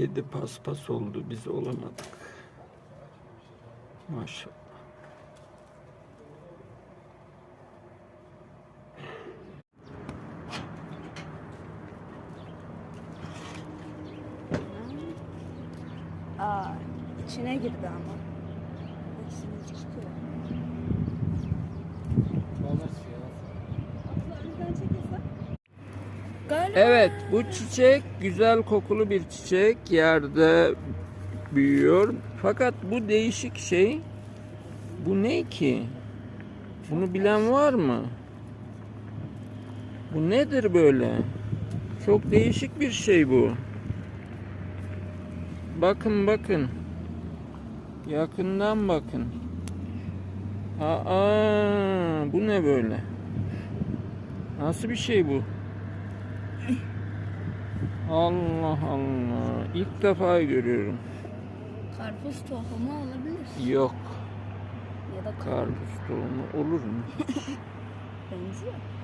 Kedi paspas oldu. Biz olamadık. Maşallah. Aa, içine girdi ama. Hepsini çıkıyor. Galiba Evet bu çiçek güzel kokulu bir çiçek. Yerde büyüyor. Fakat bu değişik şey. Bu ne ki? Bunu bilen var mı? Bu nedir böyle? Çok değişik bir şey bu. Bakın bakın. Yakından bakın. Aa, bu ne böyle? Nasıl bir şey bu? Allah Allah. İlk defa görüyorum. karpuz tohumu olabilir. Yok. Ya da Karpuz tohumu olur mu? benziyor.